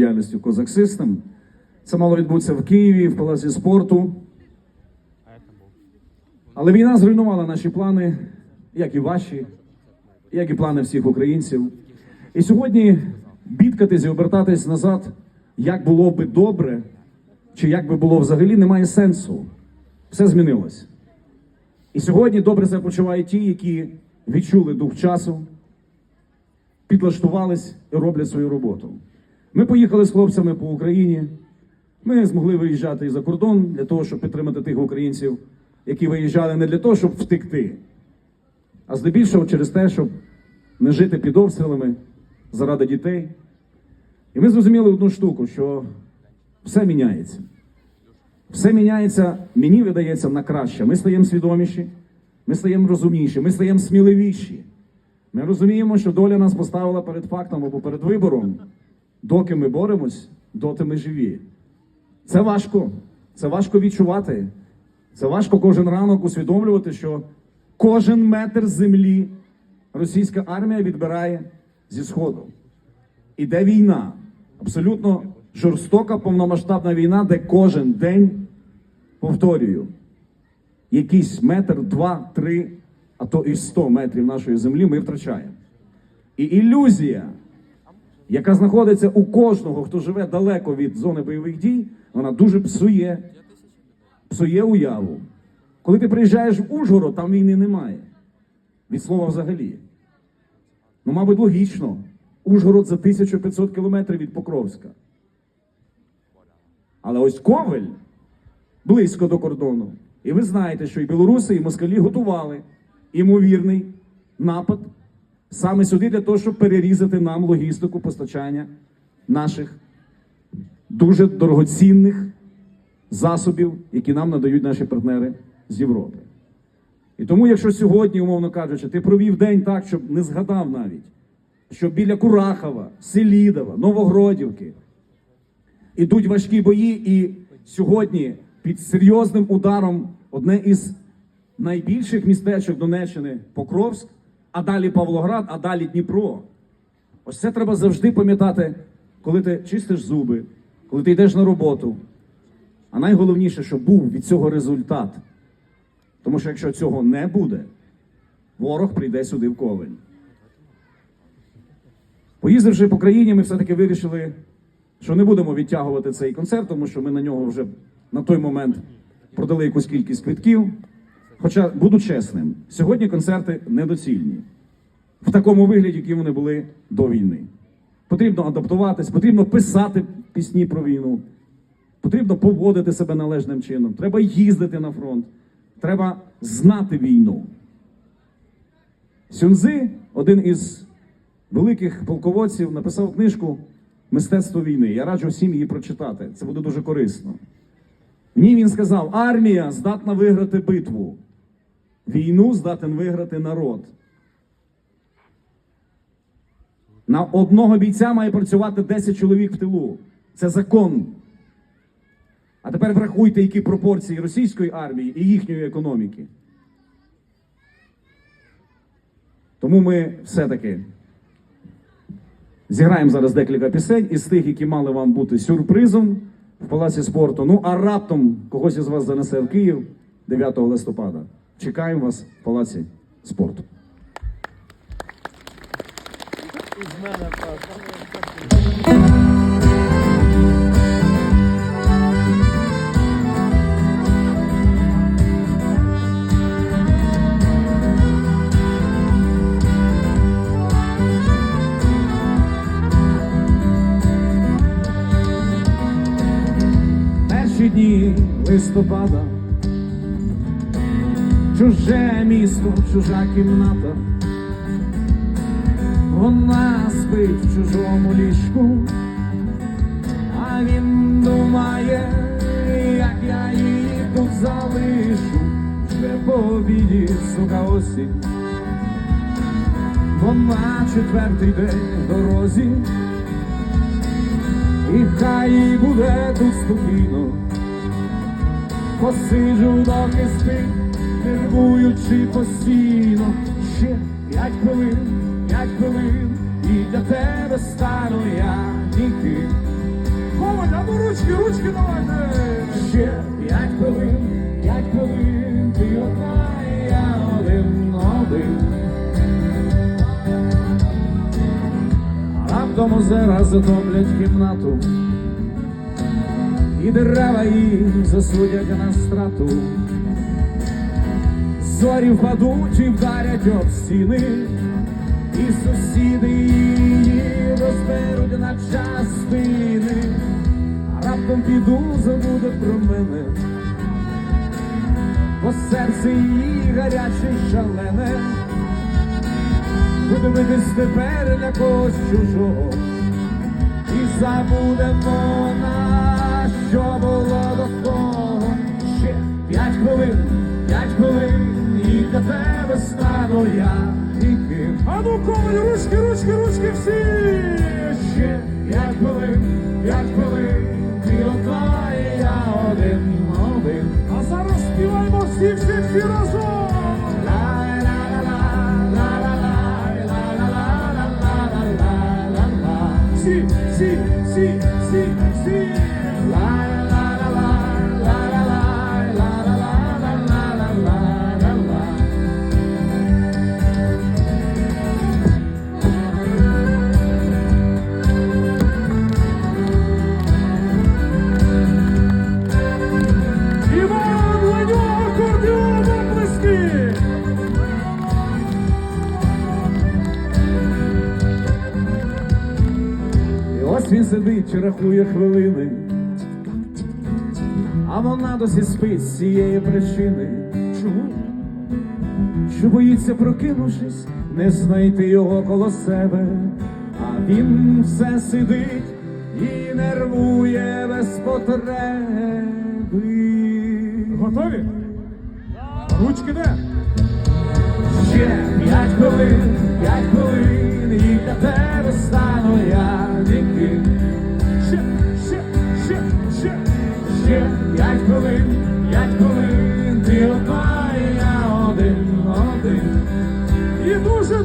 діяльністю Козак Систем. Це мало відбутися в Києві, в Палаці спорту. Але війна зруйнувала наші плани, як і ваші, як і плани всіх українців. І сьогодні бідкатись і обертатись назад, як було би добре, чи як би було взагалі, немає сенсу. Все змінилось. І сьогодні добре себе почувають ті, які відчули дух часу, підлаштувались і роблять свою роботу. Ми поїхали з хлопцями по Україні. Ми змогли виїжджати і за кордон для того, щоб підтримати тих українців, які виїжджали не для того, щоб втекти, а здебільшого через те, щоб не жити під обстрілами заради дітей. І ми зрозуміли одну штуку, що все міняється. Все міняється, мені видається, на краще. Ми стаємо свідоміші, ми стаємо розумніші, ми стаємо сміливіші. Ми розуміємо, що доля нас поставила перед фактом або перед вибором. Доки ми боремось, доти ми живі. Це важко. Це важко відчувати. Це важко кожен ранок усвідомлювати, що кожен метр землі російська армія відбирає зі Сходу. Іде війна. Абсолютно жорстока повномасштабна війна, де кожен день, повторюю, якийсь метр, два, три, а то і сто метрів нашої землі ми втрачаємо. І ілюзія, яка знаходиться у кожного, хто живе далеко від зони бойових дій, вона дуже псує, псує уяву. Коли ти приїжджаєш в Ужгород, там війни немає. Від слова взагалі. Ну, мабуть, логічно. Ужгород за 1500 кілометрів від Покровська. Але ось Ковель близько до кордону. І ви знаєте, що і білоруси, і москалі готували імовірний напад саме сюди для того, щоб перерізати нам логістику постачання наших дуже дорогоцінних засобів, які нам надають наші партнери з Європи. І тому, якщо сьогодні, умовно кажучи, ти провів день так, щоб не згадав навіть, що біля Курахова, Селідова, Новогродівки ідуть важкі бої, і сьогодні під серйозним ударом одне із найбільших містечок Донеччини Покровськ, а далі Павлоград, а далі Дніпро. Ось це треба завжди пам'ятати, коли ти чистиш зуби, коли ти йдеш на роботу. А найголовніше, щоб був від цього результат. Тому що якщо цього не буде, ворог прийде сюди в коваль. Поїздивши по країні, ми все-таки вирішили, що не будемо відтягувати цей концерт, тому що ми на нього вже на той момент продали якусь кількість квитків. Хоча, буду чесним, сьогодні концерти недоцільні в такому вигляді, які вони були до війни. Потрібно адаптуватись, потрібно писати пісні про війну, потрібно поводити себе належним чином, треба їздити на фронт, треба знати війну. Сюнзи, один із великих полководців, написав книжку Мистецтво війни. Я раджу всім її прочитати. Це буде дуже корисно. В ній він сказав: армія здатна виграти битву, війну здатен виграти народ. На одного бійця має працювати 10 чоловік в тилу. Це закон. А тепер врахуйте, які пропорції російської армії і їхньої економіки. Тому ми все-таки зіграємо зараз декілька пісень із тих, які мали вам бути сюрпризом в палаці спорту. Ну а раптом когось із вас занесе в Київ 9 листопада. Чекаємо вас в палаці спорту. Перші дні листопада, чуже місто, чужа кімната, вона спить в чужому ліжку, а він думає, як я її тут залишу, вже по обіді, сука осінь. Вона четвертий день в дорозі. І хай їй буде тут спокійно, посиджу доки спить, нервуючи постійно. Ще п'ять хвилин, п'ять хвилин, і для тебе стану я ніким. давайте, а ну ручки, ручки давайте. Ще п'ять хвилин, п'ять хвилин, ти одна, і я один один. Раптом озера затоплять кімнату, і дерева їх засудять на страту. Зорі впадуть і вдарять об стіни, і сусіди її розберуть на частини. А раптом піду, забуде про мене, бо серце її гаряче шалене, буде битись тепер для когось чужого, і забудемо на що було до стану і ніким. А ну коваль, ручки, ручки, ручки всі. Ще п'ять хвилин, п'ять хвилин, ти одна, і я один один. А зараз співаємо всі, всі, всі разом. Він сидить, рахує хвилини, а вона досі спить з цієї причини. Чому? що боїться, прокинувшись, не знайти його коло себе, а він все сидить і нервує без потреби. Готові? Ручки де? Ще п'ять хвилин, п'ять хвилин, і для